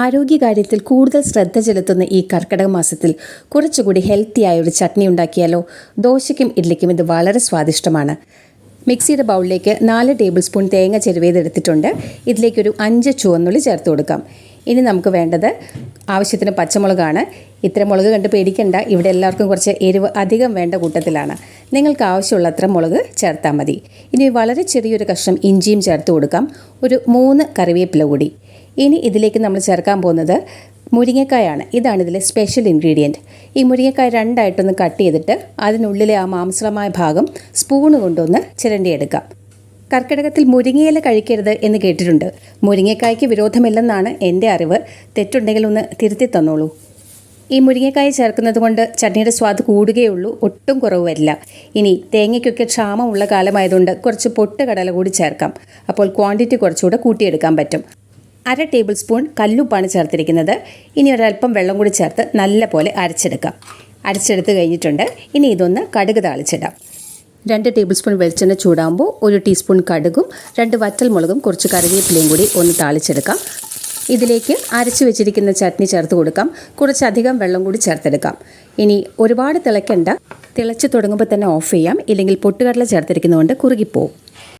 ആരോഗ്യകാര്യത്തിൽ കൂടുതൽ ശ്രദ്ധ ചെലുത്തുന്ന ഈ കർക്കിടക മാസത്തിൽ കുറച്ചുകൂടി ഹെൽത്തിയായ ഒരു ചട്നി ഉണ്ടാക്കിയാലോ? ദോശയ്ക്കും ഇഡ്ലിക്കും ഇത് വളരെ സ്വാദിഷ്ടമാണ്. മിക്സിയുടെ ബൗളിലേക്ക് നാല് ടേബിൾ സ്പൂൺ തേങ്ങ ചെരുവേതെടുത്തിട്ടുണ്ട് ഇതിലേക്കൊരു അഞ്ച് ചുവന്നുള്ളി ചേർത്ത് കൊടുക്കാം. ഇനി നമുക്ക് വേണ്ടത് ആവശ്യത്തിന് പച്ചമുളകാണ്. ഇത്ര മുളക് കണ്ട് പേടിക്കണ്ട. ഇവിടെ എല്ലാവർക്കും കുറച്ച് എരിവ് അധികം വേണ്ട കൂട്ടത്തിലാണ്. നിങ്ങൾക്ക് ആവശ്യമുള്ള അത്ര മുളക് ചേർത്താൽ മതി. ഇനി വളരെ ചെറിയൊരു കഷ്ണം ഇഞ്ചിയും ചേർത്ത് കൊടുക്കാം. ഒരു മൂന്ന് കറിവേപ്പില കൂടി. ഇനി ഇതിലേക്ക് നമ്മൾ ചേർക്കാൻ പോകുന്നത് മുരിങ്ങക്കായാണ്. ഇതാണ് ഇതിലെ സ്പെഷ്യൽ ഇൻഗ്രീഡിയന്റ് ഈ മുരിങ്ങക്കായ രണ്ടായിട്ടൊന്ന് കട്ട് ചെയ്തിട്ട് അതിനുള്ളിലെ ആ മാംസളമായ ഭാഗം സ്പൂണ് കൊണ്ടൊന്ന് ചിരണ്ടിയെടുക്കാം. കർക്കിടകത്തിൽ മുരിങ്ങയില കഴിക്കരുത് എന്ന് കേട്ടിട്ടുണ്ട്. മുരിങ്ങക്കായ്ക്ക് വിരോധമില്ലെന്നാണ് എന്റെ അറിവ്. തെറ്റുണ്ടെങ്കിൽ ഒന്ന് തിരുത്തി തന്നോളൂ. ഈ മുരിങ്ങക്കായ ചേർക്കുന്നത് കൊണ്ട് ചട്നിയുടെ സ്വാദ് കൂടുകയുള്ളൂ ഒട്ടും കുറവ് വരില്ല. ഇനി തേങ്ങയ്ക്കൊക്കെ ക്ഷാമമുള്ള കാലമായതുകൊണ്ട് കുറച്ച് പൊട്ട് കടല കൂടി ചേർക്കാം. അപ്പോൾ ക്വാണ്ടിറ്റി കുറച്ചുകൂടെ കൂട്ടിയെടുക്കാൻ പറ്റും. അര ടേബിൾ സ്പൂൺ കല്ലുപ്പാണ് ചേർത്തിരിക്കുന്നത്. ഇനി ഒരല്പം വെള്ളം കൂടി ചേർത്ത് നല്ലപോലെ അരച്ചെടുക്കാം. അരച്ചെടുത്ത് കഴിഞ്ഞിട്ടുണ്ട്. ഇനി ഇതൊന്ന് കടുക് താളിച്ചിടാം. രണ്ട് ടേബിൾ സ്പൂൺ വെളിച്ചെണ്ണ ചൂടാകുമ്പോൾ ഒരു ടീസ്പൂൺ കടുകും രണ്ട് വറ്റൽ മുളകും കുറച്ച് കറിവേപ്പിലയും കൂടി ഒന്ന് താളിച്ചെടുക്കാം. ഇതിലേക്ക് അരച്ചു വെച്ചിരിക്കുന്ന ചട്നി ചേർത്ത് കൊടുക്കാം. കുറച്ചധികം വെള്ളം കൂടി ചേർത്തെടുക്കാം. ഇനി ഒരുപാട് തിളയ്ക്കണ്ട. തിളച്ച് തുടങ്ങുമ്പോൾ തന്നെ ഓഫ് ചെയ്യാം. ഇല്ലെങ്കിൽ പൊട്ടുകടല ചേർത്തിരിക്കുന്നതുകൊണ്ട് കുറുകിപ്പോവും.